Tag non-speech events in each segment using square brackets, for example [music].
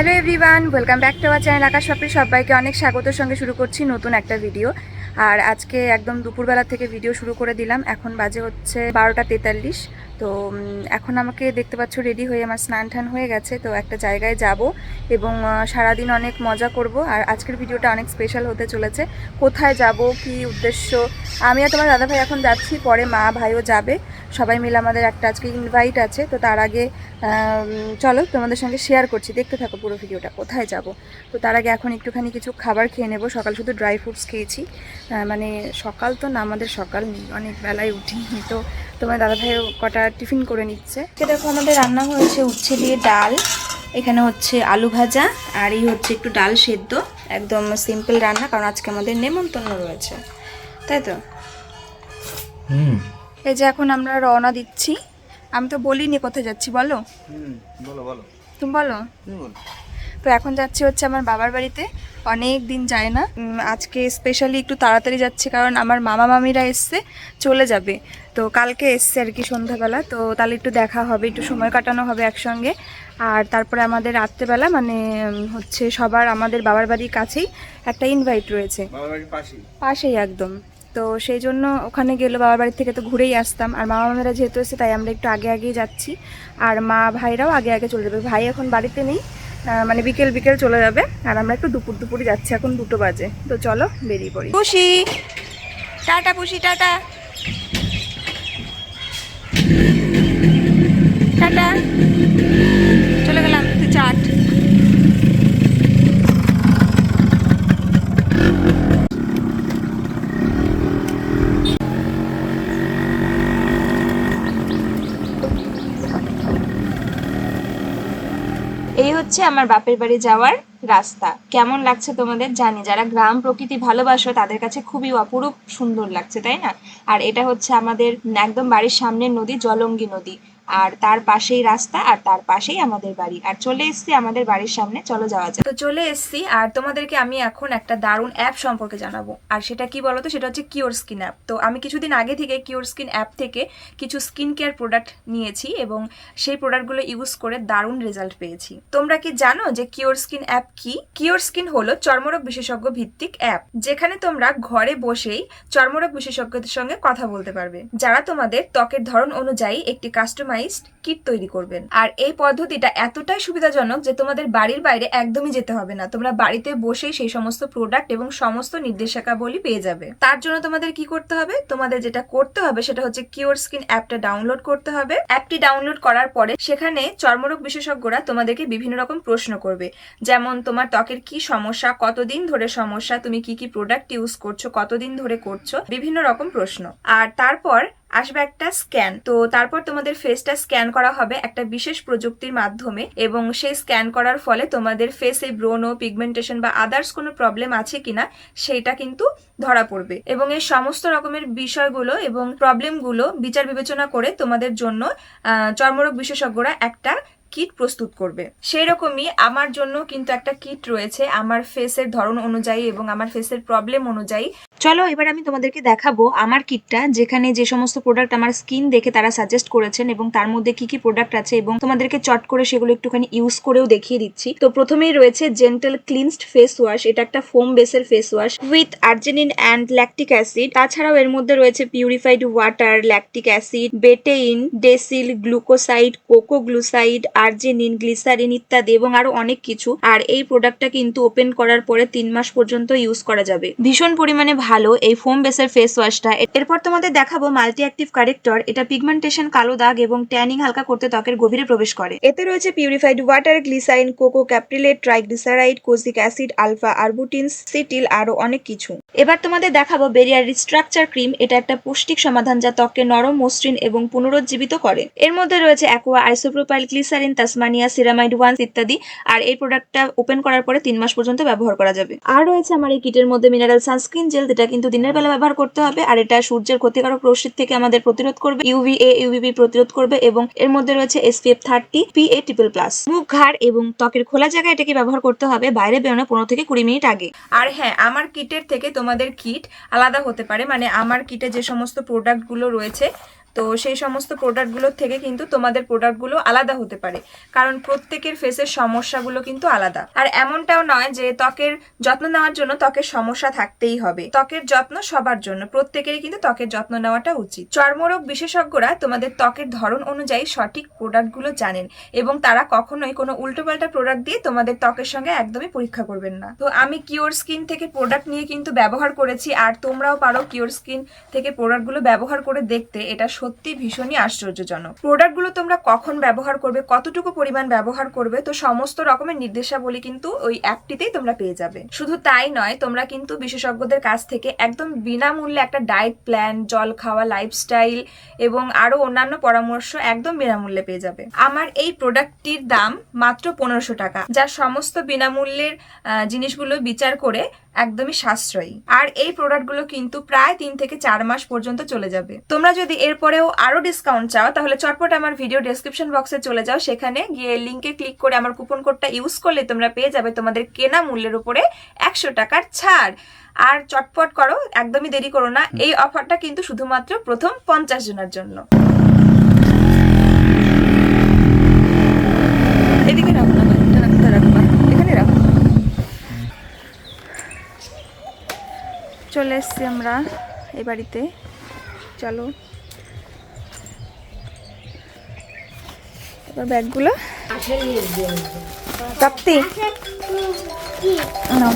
Hello everyone, welcome back to our channel Akash Papri সবাইকে অনেক স্বাগতের সঙ্গে শুরু করছি নতুন একটা ভিডিও। আর আজকে একদম দুপুরবেলা থেকে ভিডিও শুরু করে দিলাম। এখন বাজে হচ্ছে বারোটা তেতাল্লিশ। তো এখন আমাকে দেখতে পাচ্ছ রেডি হয়ে আমার স্নান টান হয়ে গেছে, তো একটা জায়গায় যাব এবং সারাদিন অনেক মজা করব। আর আজকের ভিডিওটা অনেক স্পেশাল হতে চলেছে। কোথায় যাব, কি উদ্দেশ্য? আমি আর তোমার দাদাভাই এখন যাচ্ছি, পরে মা ভাইও যাবে। সবাই মিলে আমাদের একটা আজকে ইনভাইট আছে, তো তার আগে চলো তোমাদের সঙ্গে শেয়ার করছি। দেখতে থাকো পুরো ভিডিওটা কোথায় যাব? তো তার আগে এখন একটুখানি কিছু খাবার খেয়ে নেব। সকাল শুধু ড্রাই ফ্রুটস খেয়েছি। মানে সকাল তো না, আমাদের সকাল নেই। অনেক বেলায় উঠি, তো তোমার দাদাভাইও কটা টিফিন করে নিচ্ছে। দেখো আমাদের রান্না হয়েছে উচ্ছে দিয়ে ডাল এখানে হচ্ছে আলু ভাজা আর এই হচ্ছে একটু ডাল সেদ্ধ। একদম সিম্পল রান্না কারণ আজকে আমাদের নেমন্তন্ন রয়েছে। তাই তো? হুম। এই যে এখন আমরা রওনা দিচ্ছি। আমি তো বলিনি কোথায় যাচ্ছি বলো? বলো বলো? তুমি বলো। তো এখন যাচ্ছি হচ্ছে আমার বাবার বাড়িতে। অনেক দিন যায় না। আজকে স্পেশালি একটু তাড়াতাড়ি যাচ্ছি কারণ আমার মামা মামিরা এসছে চলে যাবে। তো কালকে এসছে আর কি সন্ধ্যাবেলা। তো তাহলে একটু দেখা হবে একটু সময় কাটানো হবে একসঙ্গে। আর তারপরে আমাদের রাত্রেবেলা মানে হচ্ছে সবার আমাদের বাবার বাড়ির কাছেই একটা ইনভাইট রয়েছে। পাশেই? একদম। তো সেই জন্য ওখানে গেলে বাবার বাড়ি থেকে তো ঘুরেই আসতাম। আর মামা মামেরা যেহেতু এসে তাই আমরা একটু আগে আগেই যাচ্ছি। আর মা ভাইরাও আগে আগে চলে যাবে। ভাই এখন বাড়িতে নেই। মানে বিকেল বিকেল চলে যাবে। আর আমরা একটু দুপুর দুপুরই যাচ্ছি, এখন দুটো বাজে। তো চলো বেরিয়ে পড়ি। পুষি। টাটা পুষি, টাটা। টাটা। চলে গেলাম, তুই চাট। এই হচ্ছে আমার বাপের বাড়ি যাওয়ার রাস্তা। কেমন লাগছে তোমাদের জানি, যারা গ্রাম প্রকৃতি ভালোবাসো তাদের কাছে খুবই অপরূপ সুন্দর লাগছে, তাই না? আর এটা হচ্ছে আমাদের একদম বাড়ির সামনের নদী, জলঙ্গি নদী। আর তার পাশেই রাস্তা, আর তার পাশেই আমাদের বাড়ি। আর চলে এসেছি আমাদের বাড়ির সামনে, চলো যাওয়া যাক। তো চলে এসেছি, আর তোমাদেরকে আমি এখন একটা দারুণ অ্যাপ সম্পর্কে জানাব। আর সেটা কি বলতো সেটা হচ্ছে কিওর স্কিন অ্যাপ তো আমি কিছুদিন আগে থেকে কিওর স্কিন অ্যাপ থেকে কিছু স্কিন কেয়ার প্রোডাক্ট নিয়েছি এবং সেই প্রোডাক্টগুলো ইউজ করে দারুণ রেজাল্ট পেয়েছি। তোমরা কি জানো যে কিওর স্কিন অ্যাপ কি? কিওর স্কিন হলো চর্মরোগ বিশেষজ্ঞ ভিত্তিক অ্যাপ যেখানে তোমরা ঘরে বসেই চর্মরোগ বিশেষজ্ঞদের সঙ্গে কথা বলতে পারবে। যারা তোমাদের ত্বকের ধরন অনুযায়ী একটি কাস্টমাইজড কিট তৈরি করবেন। আর এই পদ্ধতিটা এতটাই সুবিধাজনক যে তোমাদের বাড়ির বাইরে একদমই যেতে হবে না। তোমরা বাড়িতে বসেই সেই সমস্ত প্রোডাক্ট এবং সমস্ত নির্দেশিকাবলী পেয়ে যাবে। তার জন্য তোমাদের কি করতে হবে? তোমাদের যেটা করতে হবে সেটা হচ্ছে কিওর স্কিন অ্যাপটা ডাউনলোড করতে হবে। অ্যাপটি ডাউনলোড করার পরে সেখানে চর্মরোগ বিশেষজ্ঞরা তোমাদেরকে বিভিন্ন রকম প্রশ্ন করবে। যেমন, তোমার ত্বকের কি সমস্যা? কতদিন ধরে সমস্যা? তুমি কি কি প্রোডাক্ট ইউজ করছ? কতদিন ধরে করছ? বিভিন্ন রকম প্রশ্ন। আর তারপর আসবে একটা স্ক্যান তো তারপর তোমাদের ফেসটা স্ক্যান করা হবে একটা বিশেষ প্রযুক্তির মাধ্যমে এবং সেই স্ক্যান করার ফলে তোমাদের ফেসে ব্রোনো পিগমেন্টেশন বা আদার্স কোনো প্রবলেম আছে কিনা সেইটা কিন্তু ধরা পড়বে। এবং এই সমস্ত রকমের বিষয়গুলো এবং প্রবলেমগুলো বিচার বিবেচনা করে তোমাদের জন্য চর্মরোগ বিশেষজ্ঞরা একটা কিট প্রস্তুত করবে। সেই রকমই আমার জন্য কিন্তু একটা কিট রয়েছে। আমার ফেসের ধরন অনুযায়ী এবং আমার ফেসের প্রবলেম অনুযায়ী। চলো, এবার আমি তোমাদেরকে দেখাবো আমার কিটটা, যেখানে যে সমস্ত প্রোডাক্ট আমার স্কিন দেখে তারা সাজেস্ট করেছেন এবং তার মধ্যে কি কি প্রোডাক্ট আছে এবং তোমাদেরকে চট করে সেগুলো একটুখানি ইউজ করেও দেখিয়ে দিচ্ছি। তো প্রথমেই রয়েছে জেন্টাল ক্লিনসড ফেস ওয়াশ এটা একটা ফোম বেসের face wash with arginine and lactic acid তাছাড়াও এর মধ্যে রয়েছে purified water lactic acid betaine decyl glucoside coco glucoside arginine, glycerin ইত্যাদি এবং আরও অনেক কিছু। আর এই প্রোডাক্টটা কিন্তু ওপেন করার পরে তিন মাস পর্যন্ত ইউজ করা যাবে। ভীষণ পরিমাণে ভালো এই ফোম বেসের ফেস ওয়াশটা এরপর তোমাদের দেখাবো মাল্টি অ্যাক্টিভ কারেক্টর এটা পিগমেন্টেশন কালো দাগ এবং ট্যানিং হালকা করতে ত্বকের গভীরে প্রবেশ করে। এতে রয়েছে purified water glycerin coco caprylate triglyceride kojic acid alpha arbutins cetyl আরও অনেক কিছু। এবার তোমাদের দেখাবো বেরিয়ার রিস্ট্রাকচার ক্রিম এটা একটা পুষ্টিক সমাধান যা ত্বককে নরম মসৃণ এবং পুনরুজ্জীবিত করে। এর মধ্যে রয়েছে aqua isopropyl glycerin Tasmania, ceramide one ইত্যাদি। আর এই প্রোডাক্টটা ওপেন করার পরে তিন মাস পর্যন্ত ব্যবহার করা যাবে। আর রয়েছে আমার এই কিটের মধ্যে মিনারেল সানস্ক্রিন জেল, যেটা কিন্তু দিনের বেলা ব্যবহার করতে হবে। আর এটা সূর্যের ক্ষতিকারক রশ্মির থেকে আমাদের প্রতিরোধ করবে ইউভি এ ইউভিবি প্রতিরোধ করবে এবং এর মধ্যে রয়েছে SPF thirty P A triple plus মুখ, ঘাড় এবং ত্বকের খোলা জায়গায় এটাকে ব্যবহার করতে হবে বাইরে বেরোনো পনেরো থেকে কুড়ি মিনিট আগে। আর হ্যাঁ আমার কিটের থেকে তোমাদের কিট আলাদা হতে পারে। মানে আমার কিটে যে সমস্ত প্রোডাক্টগুলো রয়েছে তো সেই সমস্ত প্রোডাক্টগুলোর থেকে কিন্তু তোমাদের প্রোডাক্টগুলো আলাদা হতে পারে। কারণ প্রত্যেকের ফেসের সমস্যাগুলো কিন্তু আলাদা। আর এমনটাও নয় যে ত্বকের যত্ন নেওয়ার জন্য ত্বকের সমস্যা থাকতেই হবে। ত্বকের যত্ন সবার জন্য, প্রত্যেকেরই কিন্তু ত্বকের যত্ন নেওয়াটা উচিত। চর্মরোগ বিশেষজ্ঞরা তোমাদের ত্বকের ধরন অনুযায়ী সঠিক প্রোডাক্টগুলো জানেন এবং তারা কখনোই কোনো উল্টোপাল্টা প্রোডাক্ট দিয়ে তোমাদের ত্বকের সঙ্গে একদমই পরীক্ষা করবেন না। তো আমি কিওর স্কিন থেকে প্রোডাক্ট নিয়ে কিন্তু ব্যবহার করেছি, আর তোমরাও পারো কিওর স্কিন থেকে প্রোডাক্টগুলো ব্যবহার করে দেখতে। এটা সত্যি ভীষণই আশ্চর্যজনক। প্রোডাক্টগুলো তোমরা কখন ব্যবহার করবে, কতটুকু পরিমাণ ব্যবহার করবে, তো সমস্ত রকমের নির্দেশাবলী কিন্তু ওই অ্যাপটিতেই তোমরা পেয়ে যাবে। শুধু তাই নয়, তোমরা কিন্তু বিশেষজ্ঞদের কাছ থেকে একদম বিনামূল্যে একটা ডায়েট প্ল্যান জল খাওয়া লাইফস্টাইল এবং আরও অন্যান্য পরামর্শ একদম বিনামূল্যে পেয়ে যাবে। আমার এই প্রোডাক্টটির দাম মাত্র পনেরোশো টাকা, যা সমস্ত বিনামূল্যের জিনিসগুলো বিচার করে একদমই সাশ্রয়ী। আর এই প্রোডাক্টগুলো কিন্তু প্রায় তিন থেকে চার মাস পর্যন্ত চলে যাবে। তোমরা যদি এরপরেও আরও ডিসকাউন্ট চাও তাহলে চটপট আমার ভিডিও ডেসক্রিপশন বক্সে চলে যাও। সেখানে গিয়ে লিঙ্কে ক্লিক করে আমার কুপন কোডটা ইউজ করলে তোমরা পেয়ে যাবে তোমাদের কেনা মূল্যের উপরে একশো টাকার ছাড়। আর চটপট করো একদমই দেরি করো না। এই অফারটা কিন্তু শুধুমাত্র প্রথম পঞ্চাশ জনের জন্য। এদিকে না রাখো। চলে এসছি আমরা এই বাড়িতে। চলো। এবার ব্যাগগুলো। প্রাপ্তি নাও।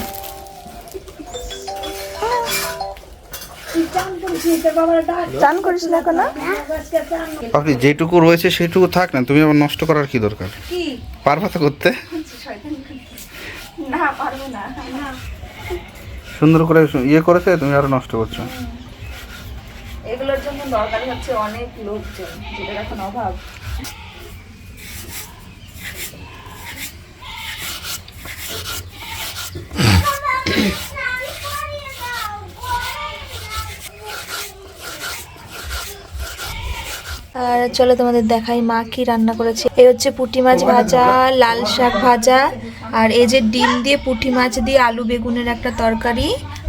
চান করিস না এখন? আপনি যেটুকু রয়েছে সেটুকু থাক না তুমি আবার নষ্ট করার কি দরকার? পারবা তো করতে? না পারব না। সুন্দর করে ইয়ে করেছে তুমি আরও নষ্ট করছ। এগুলোর জন্য দরকারি হচ্ছে অনেক লোকজন যেটার এখন অভাব। আর চলো তোমাদের দেখাই মা কি রান্না করেছে। এই হচ্ছে পুঁটি মাছ ভাজা লাল শাক ভাজা আর এই যে ডিম দিয়ে পুঁটি মাছ দিয়ে আলু বেগুনের একটা তরকারি,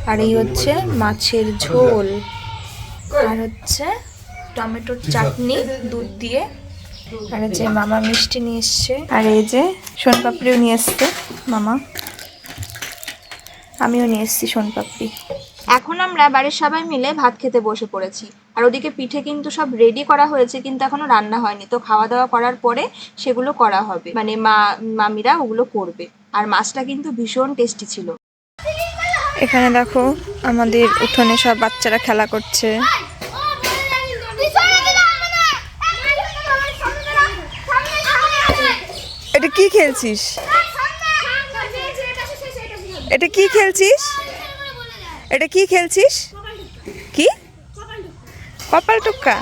আর এই হচ্ছে মাছের ঝোল। আর হচ্ছে টমেটোর চাটনি, দুধ দিয়ে। আর যে মামা মিষ্টি নিয়ে এসছে। আর এই যে সোনপাপড়িও নিয়ে এসছে, মামা। আমিও নিয়ে এসেছি সোনপাপড়ি। এখন আমরা বাড়ির সবাই মিলে ভাত খেতে বসে পড়েছি। আর ওদিকে পিঠে কিন্তু সব রেডি করা হয়েছে, কিন্তু এখনও রান্না হয়নি। তো খাওয়া দাওয়া করার পরে সেগুলো করা হবে। মানে মা, মামিরা ওগুলো করবে। আর মাছটা কিন্তু ভীষণ টেস্টি ছিল। এখানে দেখো আমাদের উঠোনে সব বাচ্চারা খেলা করছে। এটা কি খেলছিস? এটা কি খেলছিস? এটা কি খেলছিস? কপাল টুক্কা?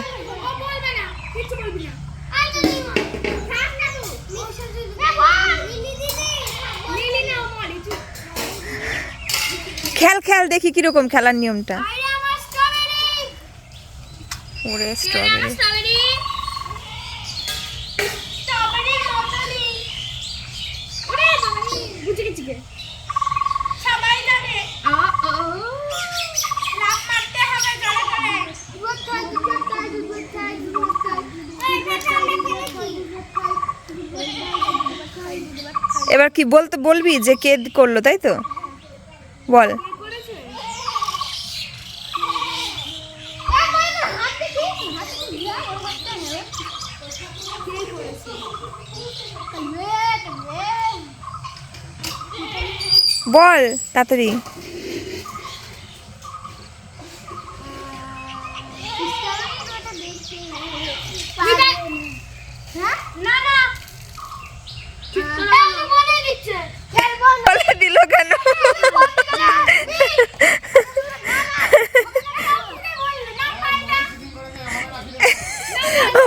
খেল খেল দেখি কীরকম খেলার নিয়মটা। ওরে স্ট্রবেরি সবাই জানে লাভ মারতে হবে জলে জলে এবার কি বলতে বলবি যে কে করল তাই তো? বল। বল তাড়াতাড়ি। দিল কেন?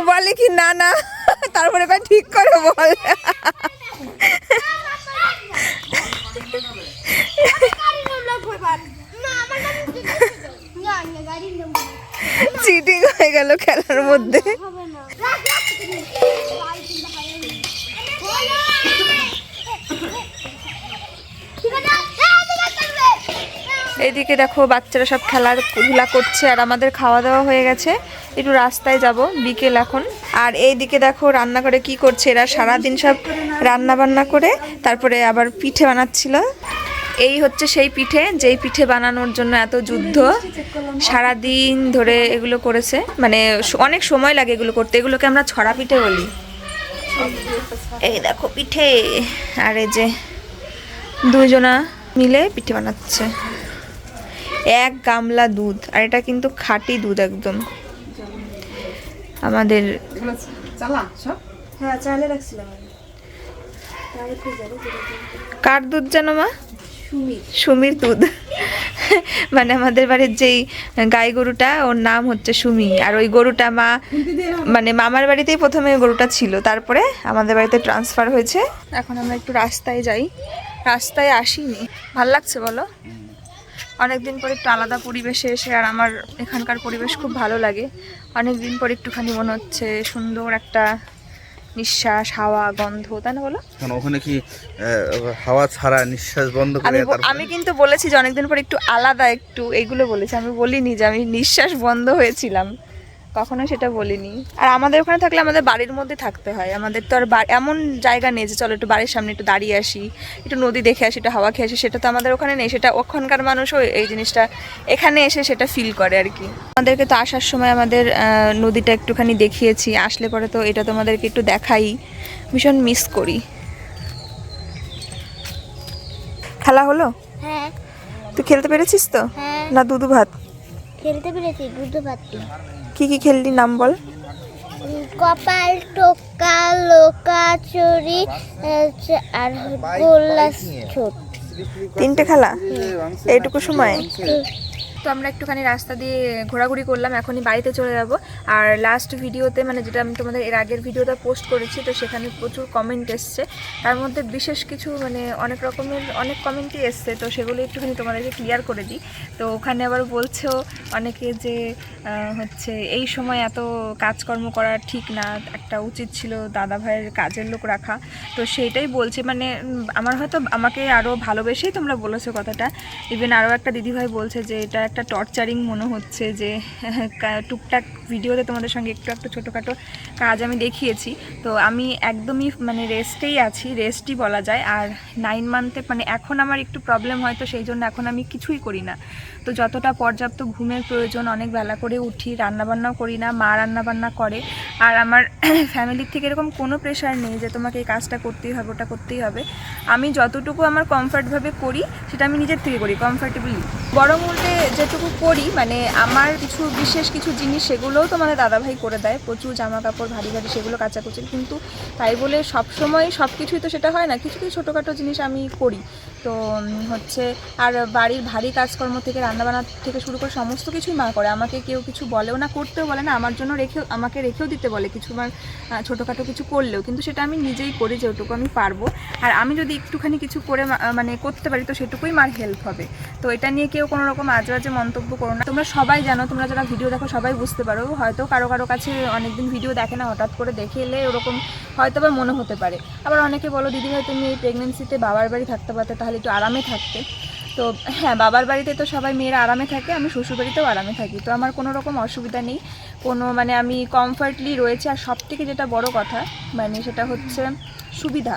বলে কি না না তারপরে ঠিক করে বল। চিটিং হয়ে গেল খেলার মধ্যে। এইদিকে দেখো বাচ্চারা সব খেলাধুলা করছে আর আমাদের খাওয়া দাওয়া হয়ে গেছে। একটু রাস্তায় যাব, বিকেল এখন। আর এইদিকে দেখো রান্না করে কি করছে এরা? সারাদিন সব রান্না বান্না করে, তারপরে আবার পিঠে বানাচ্ছিল। এই হচ্ছে সেই পিঠে, যেই পিঠে বানানোর জন্য এত যুদ্ধ। সারাদিন ধরে এগুলো করেছে। মানে অনেক সময় লাগে এগুলো করতে। এগুলোকে আমরা ছড়া পিঠে বলি। এই দেখো পিঠে। আর এই যে দুজনা মিলে পিঠে বানাচ্ছে। এক গামলা দুধ আর এটা কিন্তু খাঁটি দুধ একদম। আমাদের হ্যাঁ কার দুধ জানো মা? সুমির। দুধ। মানে আমাদের বাড়ির যেই গাই গরুটা ওর নাম হচ্ছে সুমি। আর ওই গরুটা মা মানে মামার বাড়িতেই প্রথমে ওই গরুটা ছিল। তারপরে আমাদের বাড়িতে ট্রান্সফার হয়েছে। এখন আমরা একটু রাস্তায় যাই। রাস্তায় আসিনি। ভালো লাগছে বলো? অনেকদিন পর একটু আলাদা পরিবেশে এসে আর আমার এখানকার পরিবেশ খুব ভালো লাগে। অনেকদিন পর একটুখানি মনে হচ্ছে সুন্দর একটা নিঃশ্বাস হাওয়া গন্ধ তাই না বলো? ওখানে কি হাওয়া ছাড়া নিঃশ্বাস বন্ধ করে আমি কিন্তু বলেছি যে অনেকদিন পর একটু আলাদা একটু এগুলো বলেছি। আমি বলিনি যে আমি নিঃশ্বাস বন্ধ হয়েছিলাম। কখনো সেটা বলিনি। আর আমাদের ওখানে থাকলে আমাদের বাড়ির মধ্যে থাকতে হয়। আমাদের তো আর এমন জায়গা নেই যে চলো একটু বাড়ির সামনে একটু দাঁড়িয়ে আসি একটু নদী দেখে আসি একটু হাওয়া খেয়ে আসি সেটা তো আমাদের ওখানে নেই। সেটা ওখানকার মানুষও এই জিনিসটা এখানে এসে সেটা ফিল করে আর কি। আমাদেরকে তো আসার সময় আমাদের নদীটা একটুখানি দেখিয়েছি। আসলে পরে তো এটা তোমাদেরকে একটু দেখাই। ভীষণ মিস করি। খেলা হলো? হ্যাঁ। তুই খেলতে পেরেছিস তো? হ্যাঁ। না দুধু ভাত? খেলতে পেরেছি দুধ পাতি কি কি খেললি নাম বল? কপাল টোকা লোকা চুরি আর গোল্লা ছোট। তিনটে খেলা? এইটুকু সময়? তো আমরা একটুখানি রাস্তা দিয়ে ঘোরাঘুরি করলাম, এখনই বাড়িতে চলে যাব। আর লাস্ট ভিডিওতে মানে যেটা আমি তোমাদের এর আগের ভিডিওটা পোস্ট করেছি, তো সেখানে প্রচুর কমেন্ট এসছে। তার মধ্যে বিশেষ কিছু মানে অনেক রকমের, অনেক কমেন্টই এসছে, তো সেগুলো একটুখানি তোমাদেরকে ক্লিয়ার করে দিই। তো ওখানে আবার বলছেও অনেকে যে হচ্ছে এই সময় এত কাজকর্ম করা ঠিক না, একটা উচিত ছিল দাদা ভাইয়ের কাজের লোক রাখা। তো সেইটাই বলছে মানে আমার হয়তো আমাকে আরও ভালোবেসেই তোমরা বলেছ কথাটা। ইভেন আরও একটা দিদিভাই বলছে যে, এটা একটা টর্চারিং মনে হচ্ছে যে টুকটাক ভিডিওতে তোমাদের সঙ্গে একটু একটু ছোটোখাটো কাজ আমি দেখিয়েছি। তো আমি একদমই মানে রেস্টেই আছি রেস্টই বলা যায়। আর নাইন মান্থে মানে এখন আমার একটু প্রবলেম হয়, তো সেই জন্য এখন আমি কিছুই করি না। তো যতটা পর্যাপ্ত ঘুমের প্রয়োজন, অনেক বেলা করে উঠি, রান্নাবান্নাও করি না, মা রান্নাবান্না করে। আর আমার [coughs] ফ্যামিলির থেকে এরকম কোনো প্রেশার নেই যে, তোমাকে এই কাজটা করতেই হবে, ওটা করতেই হবে। আমি যতটুকু আমার কমফর্টভাবে করি, সেটা আমি নিজের থেকে করি কমফর্টেবলি বরং উল্টে যেটুকু করি মানে আমার কিছু বিশেষ কিছু জিনিস সেগুলোও তো মানে দাদাভাই করে দেয়। প্রচুর জামা কাপড় ভারী ভারী সেগুলো কাচাকুচি। কিন্তু তাই বলে সবসময় সব কিছুই তো সেটা হয় না। কিছু কিছু ছোটোখাটো জিনিস আমি করি। তো হচ্ছে আর বাড়ির ভারী কাজকর্ম থেকে, রান্নাবান্না থেকে শুরু করে সমস্ত কিছুই মা করে। আমাকে কেউ কিছু বলেও না, করতেও বলে না, আমার জন্য রেখেও, আমাকে রেখেও দিতে বলে কিছু আমার ছোটোখাটো কিছু করলেও। কিন্তু সেটা আমি নিজেই করি, যেটুকু আমি পারব। আর আমি যদি একটুখানি কিছু করে মানে করতে পারি, তো সেটুকুই মার হেল্প হবে। তো এটা নিয়ে কেউ কোনো রকম আজে বাজে মন্তব্য করো না। তোমরা সবাই জানো, তোমরা যারা ভিডিও দেখো, সবাই বুঝতে পারো। হয়তো কারও কারও কাছে অনেকদিন ভিডিও দেখে না, হঠাৎ করে দেখে এলে ওরকম হয়তো বা মনে হতে পারে। আবার অনেকে বলো, দিদি ভাই, তুমি এই প্রেগনেন্সিতে বাবার বাড়ি থাকতে পারতে, তাহলে একটু আরামে থাকতে। তো হ্যাঁ বাবার বাড়িতে তো সবাই মেয়েরা আরামে থাকে, আমি শ্বশুরবাড়িতেও আরামে থাকি। তো আমার কোনো রকম অসুবিধা নেই। কোনো মানে আমি কমফর্টলি রয়েছে। আর সব থেকে যেটা বড় কথা মানে সেটা হচ্ছে সুবিধা।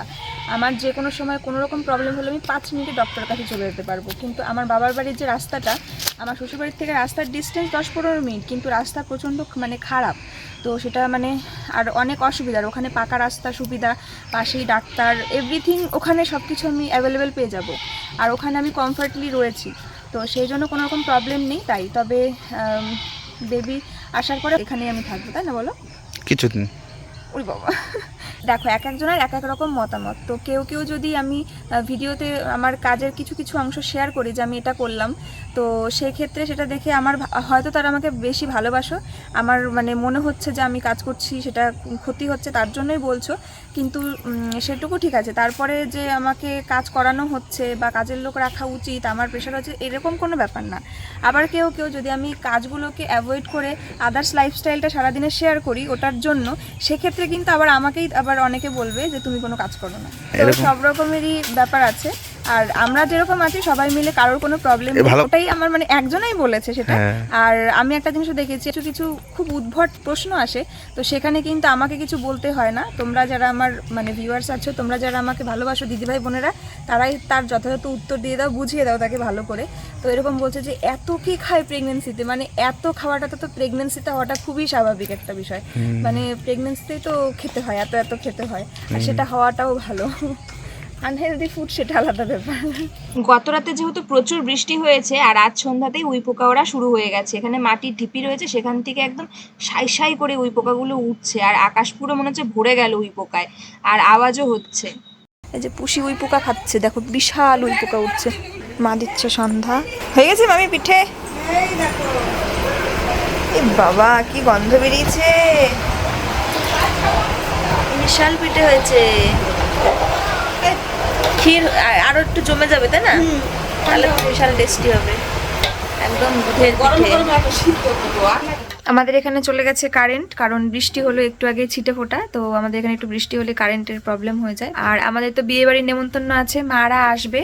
আমার যে কোনো সময় কোনো রকম প্রবলেম হলে আমি পাঁচ মিনিটে ডক্টরের কাছে চলে যেতে পারব। কিন্তু আমার বাবার বাড়ির যে রাস্তাটা আমার শ্বশুরবাড়ির থেকে রাস্তার ডিস্টেন্স দশ পনেরো মিনিট কিন্তু রাস্তা প্রচণ্ড মানে খারাপ। তো সেটা মানে আর অনেক অসুবিধার। ওখানে পাকা রাস্তা সুবিধা পাশেই ডাক্তার এভরিথিং ওখানে সব কিছু আমি অ্যাভেলেবেল পেয়ে যাব। আর ওখানে আমি কমফর্টলি রয়েছি। তো সেই জন্য কোনো রকম প্রবলেম নেই তাই। তবে বেবি আসার পরে এখানেই আমি থাকব তাই না বলো? কিছুদিন। ওই বাবা। দেখো, এক একজনের এক এক রকম মতামত। তো কেউ কেউ যদি আমি ভিডিওতে আমার কাজের কিছু কিছু অংশ শেয়ার করি যে আমি এটা করলাম, তো সেক্ষেত্রে সেটা দেখে আমার হয়তো তারা আমাকে বেশি ভালোবাসো। আমার মানে মনে হচ্ছে যে আমি কাজ করছি, সেটা ক্ষতি হচ্ছে, তার জন্যই বলছো। কিন্তু সেটুকু ঠিক আছে। তারপরে যে আমাকে কাজ করানো হচ্ছে বা কাজের লোক রাখা উচিত, আমার প্রেশার হচ্ছে, এরকম কোনো ব্যাপার না। আবার কেউ কেউ যদি আমি কাজগুলোকে অ্যাভয়েড করে আদার্স লাইফস্টাইলটা সারাদিনে শেয়ার করি, ওটার জন্য, সেক্ষেত্রে কিন্তু আবার আমাকেই আবার অনেকে বলবে যে তুমি কোনো কাজ করো না। সব রকমেরই ব্যাপার আছে। আর আমরা যেরকম আছি সবাই মিলে কারোর কোনো প্রবলেম ওটাই আমার মানে একজনই বলেছে সেটা। হ্যাঁ। আর আমি একটা জিনিসও দেখেছি কিছু কিছু খুব উদ্ভট প্রশ্ন আসে তো সেখানে কিন্তু আমাকে কিছু বলতে হয় না। তোমরা যারা আমার মানে ভিউয়ার্স আছো তোমরা যারা আমাকে ভালোবাসো দিদিভাই বোনেরা তারাই তার যথাযথ উত্তর দিয়ে দাও বুঝিয়ে দাও তাকে ভালো করে। তো এরকম বলছে যে এত কি খায় প্রেগনেন্সিতে মানে এত খাওয়াটা তো প্রেগনেন্সিতে হওয়াটা খুবই স্বাভাবিক একটা বিষয়। মানে প্রেগনেন্সিতেই তো খেতে হয় এত এত খেতে হয়। আর সেটা হওয়াটাও ভালো। আনহেলদি ফুড সেটা আলাদা ব্যাপার। গত রাতে যেহেতু প্রচুর বৃষ্টি হয়েছে আর আজ সন্ধ্যাতেই উই পোকা ওরা শুরু হয়ে গেছে। এখানে মাটির ঢিপি রয়েছে সেখান থেকে একদম সাই সাই করে উই পোকাগুলো উঠছে আর আকাশ পুরো মনে হচ্ছে ভরে গেল উই পোকায় আর আওয়াজও হচ্ছে। এই যে পুষি উই পোকা খাচ্ছে দেখো বিশাল উই পোকা উঠছে। মা দিচ্ছে সন্ধ্যা। হয়ে গেছে মামি পিঠে? এ বাবা কি গন্ধ বেরিয়েছে। বিশাল পিঠে হয়েছে। ক্ষীর আরও একটু জমে যাবে তাই না? তাহলে বিশাল টেস্টি হবে। একদম দুধের পিঠে। আমাদের এখানে চলে গেছে কারেন্ট কারণ বৃষ্টি হলো একটু আগে ছিটে ফোটা তো আমাদের এখানে একটু বৃষ্টি হলে কারেন্টের প্রবলেম হয়ে যায়। আর আমাদের তো বিয়ে বাড়ির নেমন্তন্ন আছে মারা আসবে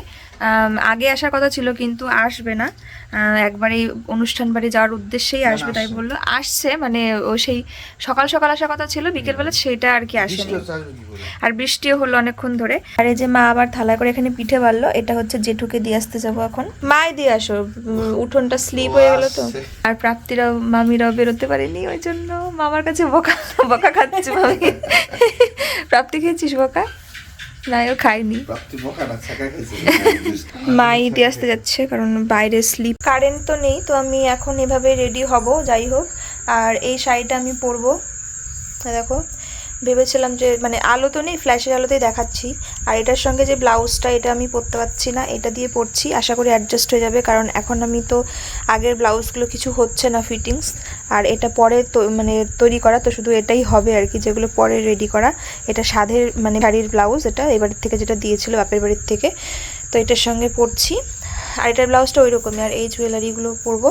আগে আসার কথা ছিল কিন্তু আসবে না। একবারে অনুষ্ঠান বাড়ি যাওয়ার উদ্দেশ্যেই আসবে তাই বলল। আসছে মানে ও সেই সকাল সকাল আসার কথা ছিল বিকেলবেলা সেইটা আর কি আসেনি। আর বৃষ্টিও হলো অনেকক্ষণ ধরে। আর এই যে মা আবার থালা করে এখানে পিঠে বাড়লো এটা হচ্ছে জেঠুকে দিয়ে আসতে যাব এখন। মাই দিয়ে আসো উঠোনটা স্লিপ হয়ে গেল তো। আর প্রাপ্তিরাও মামিরাও বেরোতে পারেনি ওই জন্য মামার কাছে বকা বকা খাচ্ছে মামি। [laughs] প্রাপ্তি খেয়েছিস বকা? না ও খায়নি। মাই দিয়ে আসতে যাচ্ছে কারণ বাইরে স্লিপ কারেন্ট তো নেই তো আমি এখন এভাবে রেডি হব যাই হোক। আর এই শাড়িটা আমি পরবো। দেখো। ভেবেছিলাম যে মানে আলো তো নেই ফ্ল্যাশের আলোতেই দেখাচ্ছি। আর এটার সঙ্গে যে ব্লাউজটা এটা আমি পরতে পারছি না, এটা দিয়ে পরছি। আশা করি অ্যাডজাস্ট হয়ে যাবে, কারণ এখন আমি তো আগের ব্লাউজগুলো কিছু হচ্ছে না ফিটিংস আর এটা পরে তো মানে তৈরি করা, তো শুধু এটাই হবে আর কি, যেগুলো পরে রেডি করা। এটা সাধের মানে শাড়ির ব্লাউজ এটা এবারের থেকে যেটা দিয়েছিল বাপের বাড়ির থেকে। তো এটার সঙ্গে পরছি। আর এটার ব্লাউজটা ওই রকমই আর এই জুয়েলারিগুলো পরবো।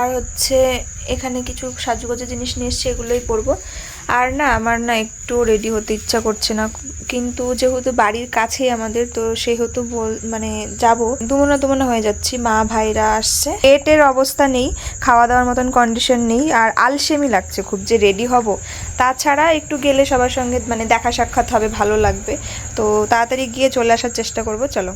আর হচ্ছে এখানে কিছু সাজুগুজু জিনিস নিয়ে এসছে, এগুলোই পরবো। আর না, আমার না একটু রেডি হতে ইচ্ছা করছে না। কিন্তু যেহেতু বাড়ির কাছেই আমাদের, তো সেহেতু বল মানে যাব। দুমনা দুমনা হয়ে যাচ্ছি, মা, ভাইরা আসছে। পেটের অবস্থা নেই খাওয়া দাওয়ার মতন কন্ডিশন নেই, আর আলসেমি লাগছে খুব যে রেডি হব। তাছাড়া একটু গেলে সবার সঙ্গে মানে দেখা সাক্ষাৎ হবে, ভালো লাগবে। তো তাড়াতাড়ি গিয়ে চলে আসার চেষ্টা করব, চলো।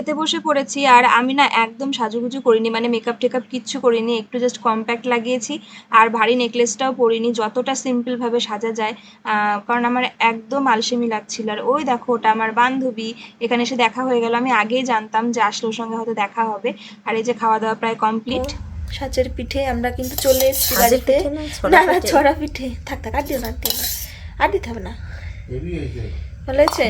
খেতে বসে পড়েছি আর আমি না একদম সাজুগুজু করিনি মানে মেকআপ টেকআপ কিচ্ছু করিনি একটু জাস্ট কম্প্যাক্ট লাগিয়েছি আর ভারী নেকলেসটাও পরিনি যতটা সিম্পলভাবে সাজা যায় আহ, কারণ আমার একদম আলসেমি লাগছিল। আর ওই দেখো ওটা আমার বান্ধবী এখানে এসে দেখা হয়ে গেল আমি আগেই জানতাম যে আসলে ওর সঙ্গে হয়তো দেখা হবে। আর এই যে খাওয়া দাওয়া প্রায় কমপ্লিট সাচের পিঠে আমরা কিন্তু চলে এসেছি বাড়িতে। না না ছড়া পিঠে। থাক থাক আর দিও না আর দিও না। আর দিতে হবে না। ভালো হয়েছে?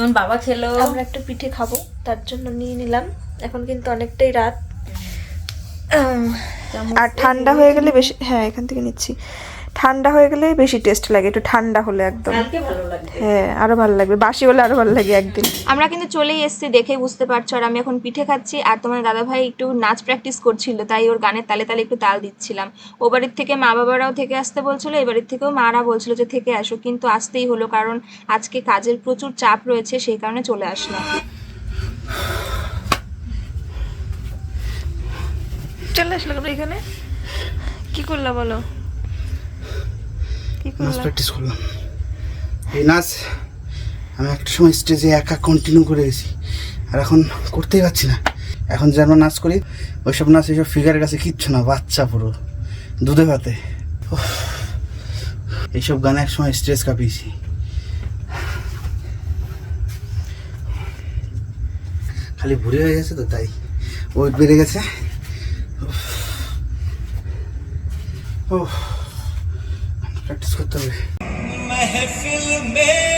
তোমার বাবা খেলো। আমরা একটু পিঠে খাব তার জন্য নিয়ে নিলাম। এখন কিন্তু অনেকটাই রাত। আর ঠান্ডা হয়ে গেলে বেশি হ্যাঁ এখান থেকে নিচ্ছি। ঠান্ডা হয়ে গেলে বেশি টেস্ট লাগে একটু ঠান্ডা হলে একদম। কালকে ভালো লাগবে। হ্যাঁ আরও ভালো লাগবে বাসি হলে আরও ভালো লাগে একদিন। আমরা কিন্তু চলেই এসেছি দেখে বুঝতে পারছ আর আমি এখন পিঠে খাচ্ছি আর তোমার দাদা ভাই একটু নাচ প্র্যাকটিস করছিল তাই ওর গানের তালে তালে একটু তাল দিচ্ছিলাম। ও বাড়ির থেকে মা বাবারাও থেকে আসতে বলছিল এ বাড়ির থেকেও মারা বলছিল যে থেকে আসো কিন্তু আসতেই হলো কারণ আজকে কাজের প্রচুর চাপ রয়েছে সেই কারণে চলে আসলাম। চলে আসলো এখানে। কি করলা বলো? নাচ প্র্যাকটিস করলাম। এই নাচ আমি একটা সময় স্টেজে একা কন্টিনিউ করে গেছি। আর এখন করতেই পারছি না। এখন যে আমরা নাচ করি ওইসব নাচ এইসব ফিগারের কাছে কিচ্ছু না বাচ্চা পুরো দুধে ভাতে। এইসব গানে এক সময় স্টেজ কাঁপিয়েছি। খালি ভুড়ি হয়ে গেছে তো তাই। ওয়েট বেড়ে গেছে। ও प्रैक्टिस करते हुए महफिल में